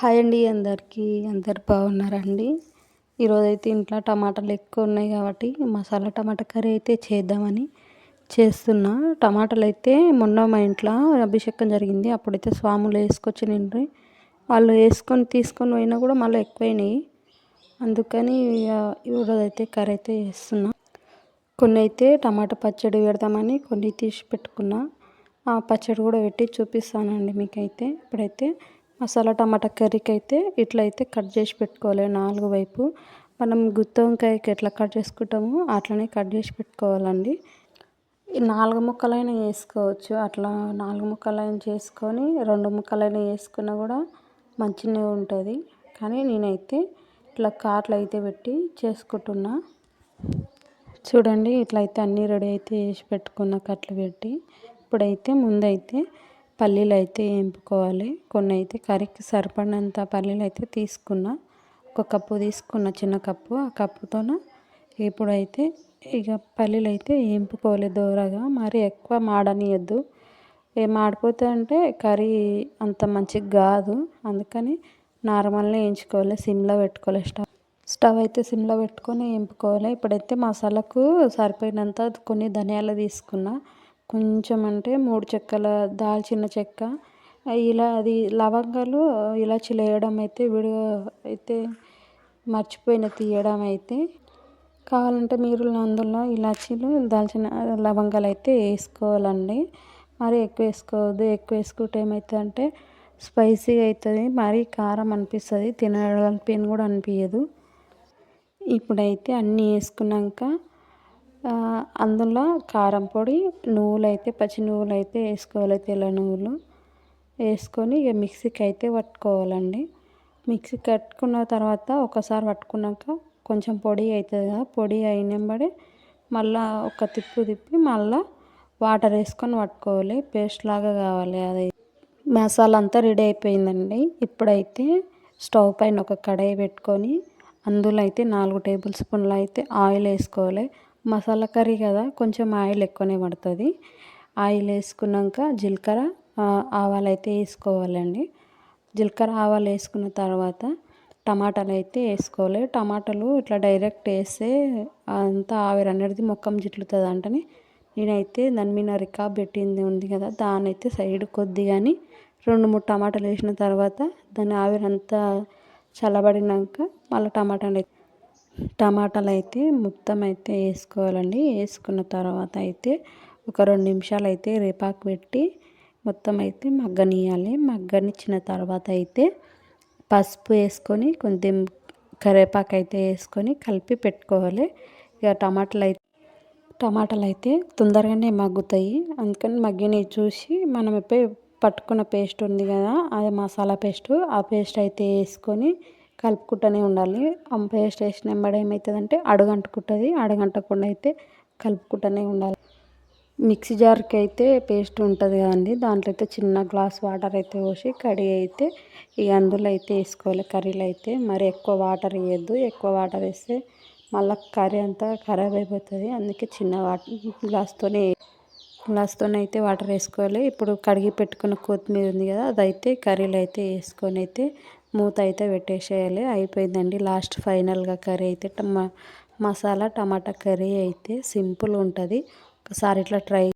Hi అండి అందరికీ. అందరు బాగున్నారండి? ఈరోజైతే ఇంట్లో టమాటాలు ఎక్కువ ఉన్నాయి కాబట్టి మసాలా టమాటా కర్రీ అయితే చేద్దామని చేస్తున్నా. టమాటాలు అయితే మొన్న మా ఇంట్లో అభిషేకం జరిగింది. అప్పుడైతే స్వాములు వేసుకొచ్చి నిండ్రి. వాళ్ళు వేసుకొని తీసుకొని పోయినా కూడా మళ్ళీ ఎక్కువైనాయి. అందుకని ఈరోజైతే కర్రీ అయితే చేస్తున్నా. కొన్ని అయితే టమాటా పచ్చడి పెడదామని కొన్ని తీసి పెట్టుకున్నా. ఆ పచ్చడి కూడా పెట్టి చూపిస్తానండి మీకైతే. ఇప్పుడైతే మసాలా టమాటా కర్రీకి అయితే ఇట్లా అయితే కట్ చేసి పెట్టుకోవాలి. నాలుగు వైపు మనం గుత్తి వంకాయకి ఎట్లా కట్ చేసుకుంటామో అట్లనే కట్ చేసి పెట్టుకోవాలండి. నాలుగు ముక్కలైనా వేసుకోవచ్చు. అట్లా నాలుగు ముక్కలైనా చేసుకొని రెండు ముక్కలైనా వేసుకున్నా కూడా మంచిగా ఉంటుంది. కానీ నేనైతే ఇట్లా కాట్లు అయితే పెట్టి చేసుకుంటున్నా. చూడండి ఇట్లా అయితే అన్నీ రెడీ అయితే వేసి పెట్టుకున్న కట్లు పెట్టి ఇప్పుడైతే ముందైతే పల్లీలు అయితే వేపుకోవాలి కొన్ని అయితే కర్రీకి సరిపడినంత పల్లీలు అయితే తీసుకున్న. ఒక కప్పు తీసుకున్న చిన్న కప్పు. ఆ కప్పుతోన ఇప్పుడైతే ఇక పల్లీలు అయితే వేపుకోవాలి దూరగా. మరి ఎక్కువ మాడనియద్దు. మాడిపోతే అంటే కర్రీ అంత మంచిగా కాదు. అందుకని నార్మల్గా వేయించుకోవాలి సిమ్లో పెట్టుకోవాలి. స్టవ్ స్టవ్ అయితే సిమ్లో పెట్టుకొని వేపుకోవాలి ఇప్పుడైతే మసాలాకు సరిపోయినంత కొన్ని ధనియాలు తీసుకున్నా. కొంచెం అంటే మూడు చెక్కల దాల్చిన చెక్క. ఇలా అది లవంగాలు ఇలాచీలు వేయడం అయితే విడిగా అయితే మర్చిపోయిన తీయడం అయితే. కావాలంటే మీరు అందులో ఇలాచీలు దాల్చిన లవంగాలు అయితే వేసుకోవాలండి. మరి ఎక్కువ వేసుకోవద్దు. ఎక్కువ వేసుకుంటే ఏమవుతుందంటే స్పైసీగా అవుతుంది. మరీ కారం అనిపిస్తుంది. తినాలని కూడా అనిపించదు ఇప్పుడైతే అన్నీ వేసుకున్నాక అందులో కారం పొడి నువ్వులు అయితే పచ్చి నువ్వులు అయితే వేసుకోవాలి తెల్ల నువ్వులు వేసుకొని ఇక మిక్సీకి అయితే పట్టుకోవాలండి. మిక్సీ కట్టుకున్న తర్వాత ఒకసారి పట్టుకున్నాక కొంచెం పొడి అవుతుంది కదా పొడి అయినంబడి మళ్ళీ ఒక తిప్పు తిప్పి మళ్ళీ వాటర్ వేసుకొని పట్టుకోవాలి. పేస్ట్ లాగా కావాలి అది. మసాలా అంతా రెడీ అయిపోయిందండి. ఇప్పుడైతే స్టవ్ పైన ఒక కడాయి పెట్టుకొని అందులో అయితే నాలుగు టేబుల్ స్పూన్లు అయితే ఆయిల్ వేసుకోవాలి. మసాలా కర్రీ కదా కొంచెం ఆయిల్ ఎక్కువనే పడుతుంది. ఆయిల్ వేసుకున్నాక జీలకర్ర ఆవాలు అయితే వేసుకోవాలండి. జీలకర్ర ఆవాలు వేసుకున్న తర్వాత టమాటాలు అయితే వేసుకోవాలి. టమాటాలు ఇట్లా డైరెక్ట్ వేస్తే అంతా ఆవిరి అనేది మొక్కం జిట్లుతుంది అంటని నేనైతే దాని మీద రికాబ్ పెట్టింది ఉంది కదా దాని అయితే సైడ్ కొద్దిగాని రెండు మూడు టమాటాలు వేసిన తర్వాత దాని ఆవిరి అంతా చల్లబడినాక మళ్ళీ టమాటాలు టమాటాలు అయితే మొత్తం అయితే వేసుకోవాలండి. వేసుకున్న తర్వాత అయితే ఒక రెండు నిమిషాలు అయితే రేపాకు పెట్టి మొత్తం అయితే మగ్గనియాలి మగ్గనిచ్చిన తర్వాత అయితే పసుపు వేసుకొని కొంచెం కరివేపాకు అయితే వేసుకొని కలిపి పెట్టుకోవాలి. ఇక టమాటాలు అయితే టమాటాలు అయితే తొందరగానే మగ్గుతాయి. అందుకని మగ్గినవి చూసి మనం పట్టుకున్న పేస్ట్ ఉంది కదా అది మసాలా పేస్ట్ ఆ పేస్ట్ అయితే వేసుకొని కలుపుకుంటూనే ఉండాలి. ఆ పేస్ట్ వేసిన వెంబడి ఏమవుతుందంటే అడుగంటుకుంటుంది. అడుగంటకుండా అయితే కలుపుకుంటూనే ఉండాలి. మిక్సీ జార్కి అయితే పేస్ట్ ఉంటుంది కదండి. దాంట్లో అయితే చిన్న గ్లాస్ వాటర్ అయితే పోసి కడిగి అయితే ఇక అందులో అయితే వేసుకోవాలి. కర్రీలో అయితే మరి ఎక్కువ వాటర్ వేయద్దు. ఎక్కువ వాటర్ వేస్తే మళ్ళీ కర్రీ అంతా ఖరాబ్ అయిపోతుంది. అందుకే చిన్న వాటర్ గ్లాస్తోనే గ్లాస్తోనే అయితే వాటర్ వేసుకోవాలి. ఇప్పుడు కడిగి పెట్టుకున్న కొత్తిమీర ఉంది కదా అదైతే కర్రీలో అయితే వేసుకొని అయితే మూత అయితే పెట్టేసేయాలి. అయిపోయిందండి. లాస్ట్ ఫైనల్గా కర్రీ అయితే మసాలా టమాటా కర్రీ అయితే సింపుల్ ఉంటుంది. ఒకసారి ఇట్లా ట్రై